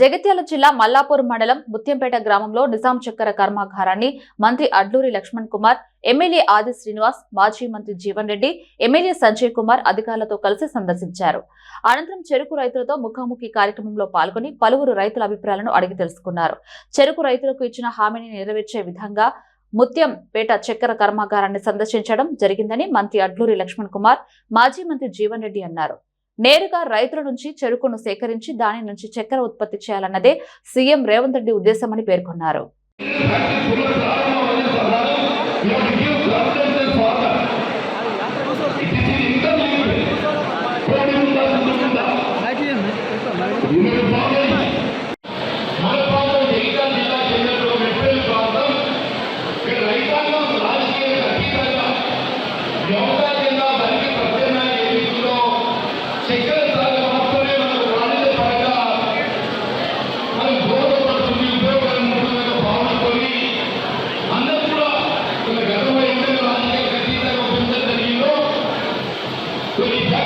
జగిత్యాల జిల్లా మల్లాపూర్ మండలం ముత్యంపేట గ్రామంలో నిజాం చక్కెర కర్మాగారాన్ని మంత్రి అడ్లూరి లక్ష్మణ్ కుమార్ ఎమ్మెల్యే ఆది శ్రీనివాస్ మాజీ మంత్రి జీవన్ రెడ్డి ఎమ్మెల్యే సంజయ్ కుమార్ అధికారులతో కలిసి సందర్శించారు. అనంతరం చెరుకు రైతులతో ముఖాముఖి కార్యక్రమంలో పాల్గొని పలువురు రైతుల అభిప్రాయాలను అడిగి తెలుసుకున్నారు. చెరుకు రైతులకు ఇచ్చిన హామీని నెరవేర్చే విధంగా ముత్యంపేట చక్కెర కర్మాగారాన్ని సందర్శించడం జరిగిందని మంత్రి అడ్లూరి లక్ష్మణ్ కుమార్ మాజీ మంత్రి జీవన్ రెడ్డి అన్నారు. నేరుగా రైతుల నుంచి చెరుకును సేకరించి దాని నుంచి చక్కెర ఉత్పత్తి చేయాలన్నదే సీఎం రేవంత్ రెడ్డి ఉద్దేశమని పేర్కొన్నారు. సంజయ్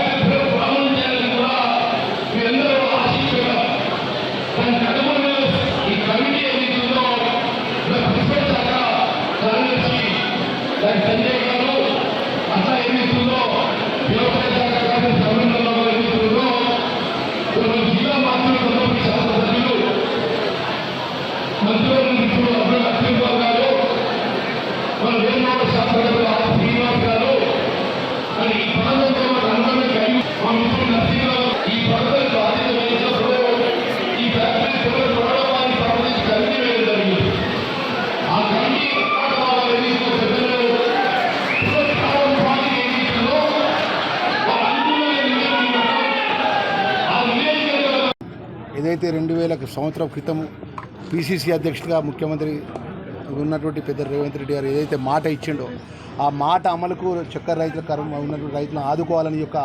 ఏదైతే రెండు వేల సంవత్సరం క్రితం పిసిసి అధ్యక్షుడిగా ముఖ్యమంత్రి ఉన్నటువంటి పెద్ద రేవంత్ రెడ్డి గారు ఏదైతే మాట ఇచ్చిండో ఆ మాట అమలుకు చక్కెర రైతుల కర్మ ఉన్నటువంటి రైతులను ఆదుకోవాలని యొక్క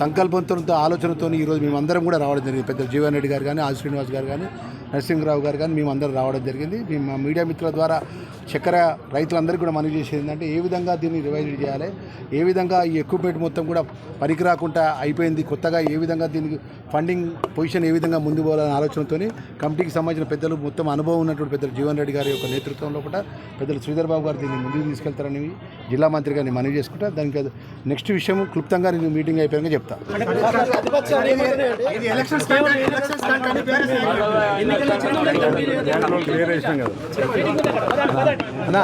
సంకల్పంతో ఆలోచనతో ఈరోజు మేమందరం కూడా రావడం జరిగింది. పెద్ద జీవన్ రెడ్డి గారు కానీ ఆది శ్రీనివాస్ గారు కానీ నరసింహరావు గారు కానీ మేమందరం రావడం జరిగింది మేము మా మీడియా మిత్రుల ద్వారా చక్కెర రైతులందరికీ కూడా మనవి చేసేది ఏంటంటే ఏ విధంగా దీన్ని రివైజ్ చేయాలి ఏ విధంగా ఈ ఎక్విప్మెంట్ మొత్తం కూడా పనికి రాకుండా అయిపోయింది కొత్తగా ఏ విధంగా దీనికి ఫండింగ్ పొజిషన్ ఏ విధంగా ముందు పోవాలనే ఆలోచనతో కమిటీకి సంబంధించిన పెద్దలు మొత్తం అనుభవం ఉన్నటువంటి పెద్దలు జీవన్ రెడ్డి గారి యొక్క నేతృత్వంలో కూడా పెద్దలు శ్రీధర్ బాబు గారు దీన్ని ముందుకు తీసుకెళ్తారని జిల్లా మంత్రి గారిని మనవి చేసుకుంటా దానికి నెక్స్ట్ విషయం క్లుప్తంగా నేను మీటింగ్ అయిపోయాక చెప్తా అన్నా,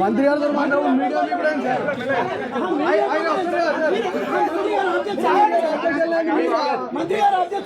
మంత్రి గారితో మాట్లాడు మీడియా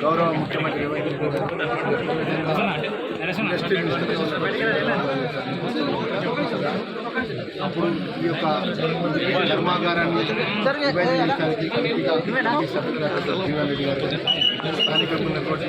గౌరవ ముఖ్యమంత్రి రేవంత్ రెడ్డి గారు ఇండస్ట్రీ అప్పుడు ఈ యొక్క కర్మాగారాన్ని స్థానికంగా ఉన్నటువంటి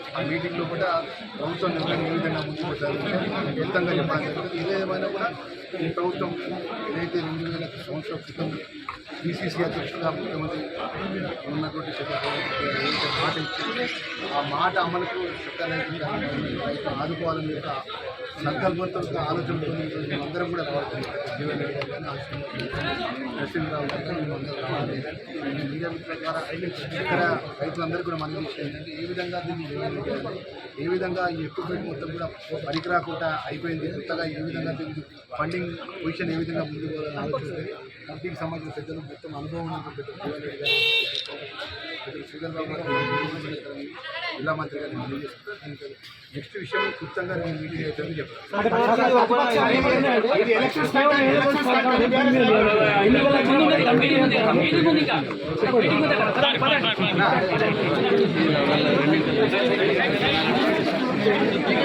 ఆ మీటింగ్లో కూడా ప్రభుత్వం నిర్ణయం ఏ విధంగా ముందుకు పెట్టాలి వ్యక్తంగా చెప్పాలి. ఏదేమైనా కూడా ఈ ప్రభుత్వం ఏదైతే రెండు వేల సంవత్సరం క్రితం బీసీసీ అధ్యక్షుడుగా ముఖ్యమంత్రి ఉన్నటువంటి చంద్రబాబు మాట ఇచ్చింది ఆ మాట అమలుకు చట్టాలు ఆదుకోవాలని యొక్క సంకల్పంతో ఆలోచనతో అందరం కూడా రావాలి జీవన రెడ్డి గారు నరసింహరావు గారు కానీ రావాలి ఈ మీడియా మిత్రుల ద్వారా ఇక్కడ రైతులందరూ కూడా మనం ఏంటంటే ఏ విధంగా దీన్ని డెవలప్ చేయాలి ఏ విధంగా ఈ ఎక్విప్మెంట్ మొత్తం కూడా పనికిరాకుండా అయిపోయింది కొత్తగా ఏ విధంగా దీనికి ఫండింగ్ పొజిషన్ ఏ విధంగా ముందుకు పోవాలని ఆలోచిస్తే కంపెనీకి సంబంధించిన పెద్దలు మొత్తం అనుభవం ఉన్నటువంటి పెద్దలు శ్రీధర్ బాబు గారు జిల్లా మంత్రి గారు నెక్స్ట్ విషయం క్లుప్తంగా నేను మీటింగ్ అవుతుందని చెప్తాను